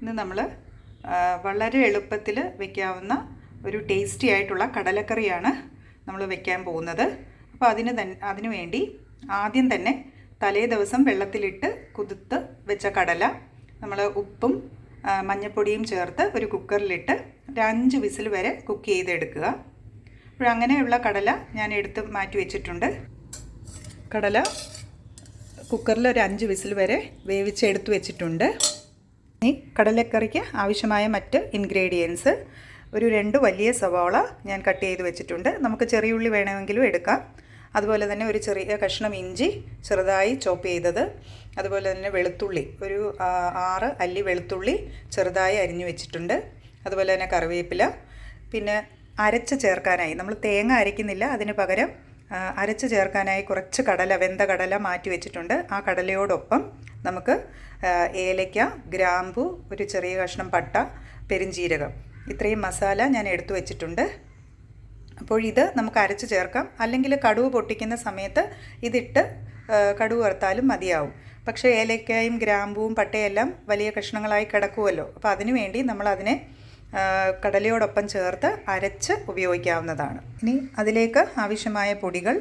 ഇന്ന് നമ്മൾ വളരെ എളുപ്പത്തിൽ വെക്കാവുന്ന ഒരു ടേസ്റ്റി ആയിട്ടുള്ള കടലക്കറിയാണ് നമ്മൾ വെക്കാൻ പോകുന്നത്. അപ്പോൾ അതിന് തന്നെ അതിനു വേണ്ടി ആദ്യം തന്നെ തലേ ദിവസം വെള്ളത്തിലിട്ട് കുതിർത്ത് വെച്ച കടല നമ്മൾ ഉപ്പും മഞ്ഞൾപ്പൊടിയും ചേർത്ത് ഒരു കുക്കറിലിട്ട് ഒരു അഞ്ച് വിസിൽ വരെ കുക്ക് ചെയ്തെടുക്കുക. അപ്പോൾ അങ്ങനെയുള്ള കടല ഞാൻ എടുത്ത് മാറ്റി വെച്ചിട്ടുണ്ട്. കടല കുക്കറിൽ ഒരു അഞ്ച് വിസിൽ വരെ വേവിച്ചെടുത്ത് വെച്ചിട്ടുണ്ട്. ഇനി കടലക്കറിക്ക് ആവശ്യമായ മറ്റ് ഇൻഗ്രീഡിയൻസ് ഒരു രണ്ട് വലിയ സവാള ഞാൻ കട്ട് ചെയ്ത് വെച്ചിട്ടുണ്ട്. നമുക്ക് ചെറിയ ഉള്ളി വേണമെങ്കിലും എടുക്കാം. അതുപോലെ തന്നെ ഒരു ചെറിയ കഷ്ണം ഇഞ്ചി ചെറുതായി ചോപ്പ് ചെയ്തത്. അതുപോലെ തന്നെ വെളുത്തുള്ളി ഒരു ആറ് അല്ലി വെളുത്തുള്ളി ചെറുതായി അരിഞ്ഞു വെച്ചിട്ടുണ്ട്. അതുപോലെ തന്നെ കറിവേപ്പില. പിന്നെ അരച്ച് ചേർക്കാനായി. നമ്മൾ തേങ്ങ അരയ്ക്കുന്നില്ല. അതിന് പകരം അരച്ച് ചേർക്കാനായി കുറച്ച് കടല വെന്ത കടല മാറ്റി വെച്ചിട്ടുണ്ട്. ആ കടലയോടൊപ്പം നമുക്ക് ഏലയ്ക്ക ഗ്രാമ്പു ഒരു ചെറിയ കഷ്ണം പട്ട പെരിഞ്ചീരകം. ഇത്രയും മസാല ഞാൻ എടുത്തു വെച്ചിട്ടുണ്ട്. അപ്പോൾ ഇത് നമുക്ക് അരച്ച് ചേർക്കാം. അല്ലെങ്കിൽ കടുവ് പൊട്ടിക്കുന്ന സമയത്ത് ഇതിട്ട് കടുവ് വറുത്താലും മതിയാവും. പക്ഷേ ഏലയ്ക്കയും ഗ്രാമ്പുവും പട്ടയെല്ലാം വലിയ കഷ്ണങ്ങളായി കിടക്കുമല്ലോ അപ്പോൾ അതിനു വേണ്ടി നമ്മൾ അതിനെ കടലയോടൊപ്പം ചേർത്ത് അരച്ച് ഉപയോഗിക്കാവുന്നതാണ്. ഇനി അതിലേക്ക് ആവശ്യമായ പൊടികൾ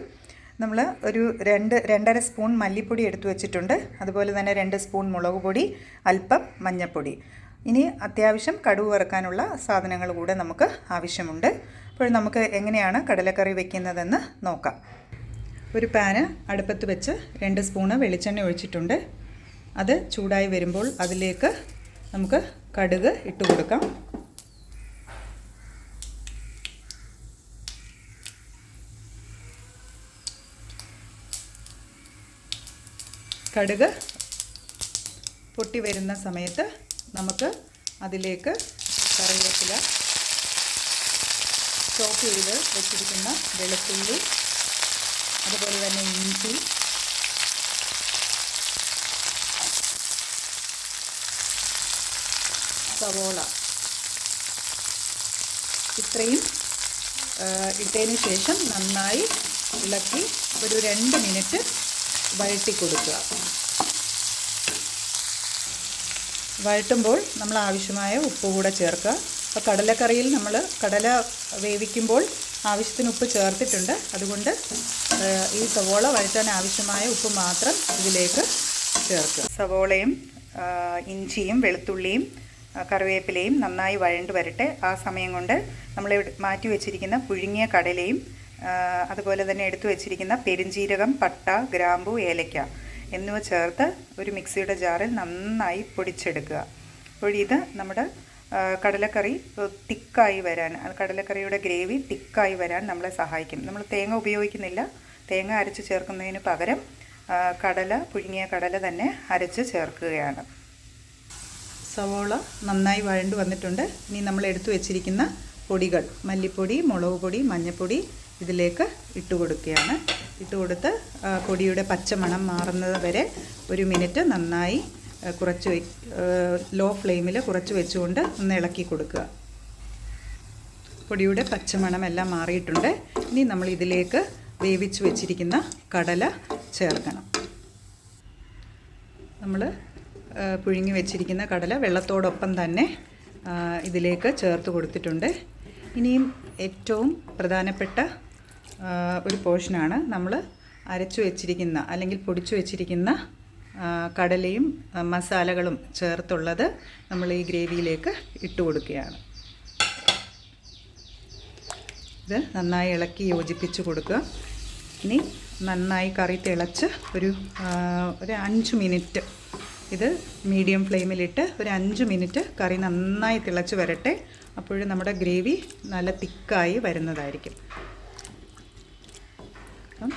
നമ്മൾ ഒരു രണ്ട് രണ്ടര സ്പൂൺ മല്ലിപ്പൊടി എടുത്തു വെച്ചിട്ടുണ്ട്. അതുപോലെ തന്നെ രണ്ട് സ്പൂൺ മുളക് പൊടി അല്പം മഞ്ഞൾപ്പൊടി ഇനി അത്യാവശ്യം കടുവ് വറുക്കാനുള്ള സാധനങ്ങൾ കൂടെ നമുക്ക് ആവശ്യമുണ്ട്. അപ്പോൾ നമുക്ക് എങ്ങനെയാണ് കടലക്കറി വെക്കുന്നതെന്ന് നോക്കാം. ഒരു പാന് അടുപ്പത്ത് വെച്ച് രണ്ട് സ്പൂണ് വെളിച്ചെണ്ണ ഒഴിച്ചിട്ടുണ്ട്. അത് ചൂടായി വരുമ്പോൾ അതിലേക്ക് നമുക്ക് കടുക് ഇട്ട് കൊടുക്കാം. കടുക് പൊട്ടി വരുന്ന സമയത്ത് നമുക്ക് അതിലേക്ക് കറിവേപ്പില ചോപ്പ് ചെയ്ത് വെച്ചിരിക്കുന്ന വെളുത്തുള്ളി അതുപോലെ തന്നെ ഇഞ്ചി സവോള. ഇത്രയും ഇട്ടതിന് ശേഷം നന്നായി ഇളക്കി ഒരു രണ്ട് മിനിറ്റ് വഴറ്റി കൊടുക്കുക വഴറ്റുമ്പോൾ നമ്മൾ ആവശ്യമായ ഉപ്പ് കൂടെ ചേർക്കുക. അപ്പോൾ കടലക്കറിയിൽ നമ്മൾ കടല വേവിക്കുമ്പോൾ ആവശ്യത്തിന് ഉപ്പ് ചേർത്തിട്ടുണ്ട്. അതുകൊണ്ട് ഈ സവോള വഴറ്റാൻ ആവശ്യമായ ഉപ്പ് മാത്രം ഇതിലേക്ക് ചേർക്കുക. സവോളയും ഇഞ്ചിയും വെളുത്തുള്ളിയും കറിവേപ്പിലയും നന്നായി വഴണ്ട് വരട്ടെ. ആ സമയം കൊണ്ട് നമ്മൾ മാറ്റി വെച്ചിരിക്കുന്ന പുഴുങ്ങിയ കടലയും അതുപോലെ തന്നെ എടുത്തു വെച്ചിരിക്കുന്ന പെരിഞ്ജീരകം പട്ട ഗ്രാമ്പു ഏലയ്ക്ക എന്നിവ ചേർത്ത് ഒരു മിക്സിയുടെ ജാറിൽ നന്നായി പൊടിച്ചെടുക്കുക. അപ്പോൾ ഇത് നമ്മുടെ കടലക്കറി തിക്കായി വരാൻ കടലക്കറിയുടെ ഗ്രേവി തിക്കായി വരാൻ നമ്മളെ സഹായിക്കും. നമ്മൾ തേങ്ങ ഉപയോഗിക്കുന്നില്ല. തേങ്ങ അരച്ച് ചേർക്കുന്നതിന് പകരം കടല പുഴുങ്ങിയ കടല തന്നെ അരച്ച് ചേർക്കുകയാണ്. സവോള നന്നായി വഴണ്ടു വന്നിട്ടുണ്ട്. ഇനി നമ്മൾ എടുത്തു വെച്ചിരിക്കുന്ന പൊടികൾ മല്ലിപ്പൊടി മുളക് പൊടി മഞ്ഞൾപ്പൊടി ഇതിലേക്ക് ഇട്ട് കൊടുക്കുകയാണ്. ഇട്ട് കൊടുത്ത് പൊടിയുടെ പച്ചമണം മാറുന്നത് വരെ ഒരു മിനിറ്റ് നന്നായി കുറച്ച് ലോ ഫ്ലെയിമിൽ കുറച്ച് വെച്ചുകൊണ്ട് ഒന്ന് ഇളക്കി കൊടുക്കുക. പൊടിയുടെ പച്ചമണം എല്ലാം മാറിയിട്ടുണ്ട്. ഇനി നമ്മൾ ഇതിലേക്ക് വേവിച്ച് വെച്ചിരിക്കുന്ന കടല ചേർക്കണം. നമ്മൾ പുഴുങ്ങി വെച്ചിരിക്കുന്ന കടല വെള്ളത്തോടൊപ്പം തന്നെ ഇതിലേക്ക് ചേർത്ത് കൊടുത്തിട്ടുണ്ട്. ഇനിയും ഏറ്റവും പ്രധാനപ്പെട്ട ഒരു പോർഷനാണ് നമ്മൾ അരച്ചു വെച്ചിരിക്കുന്ന അല്ലെങ്കിൽ പൊടിച്ചു വെച്ചിരിക്കുന്ന കടലയും മസാലകളും ചേർത്തുള്ളത് നമ്മൾ ഈ ഗ്രേവിയിലേക്ക് ഇട്ട് കൊടുക്കുകയാണ്. ഇത് നന്നായി ഇളക്കി യോജിപ്പിച്ച് കൊടുക്കുക. ഇനി നന്നായി കറി തിളച്ച് ഒരു ഒരു അഞ്ച് മിനിറ്റ് ഇത് മീഡിയം ഫ്ലെയിമിലിട്ട് ഒരു അഞ്ച് മിനിറ്റ് കറി നന്നായി തിളച്ച് വരട്ടെ. അപ്പോഴും നമ്മുടെ ഗ്രേവി നല്ല തിക്കായി വരുന്നതായിരിക്കും. അപ്പം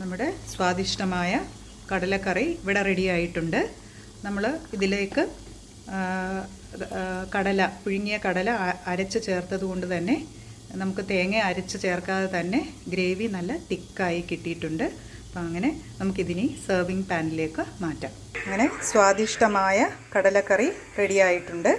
നമ്മുടെ സ്വാദിഷ്ടമായ കടലക്കറി ഇവിടെ റെഡി ആയിട്ടുണ്ട്. നമ്മൾ ഇതിലേക്ക് കടല പുഴുങ്ങിയ കടല അരച്ച് ചേർത്തത് കൊണ്ട് തന്നെ നമുക്ക് തേങ്ങ അരച്ച് ചേർക്കാതെ തന്നെ ഗ്രേവി നല്ല തിക്കായി കിട്ടിയിട്ടുണ്ട്. അപ്പം അങ്ങനെ നമുക്കിതിനി സെർവിങ് പാനിലേക്ക് മാറ്റാം. അങ്ങനെ സ്വാദിഷ്ടമായ കടലക്കറി റെഡിയായിട്ടുണ്ട്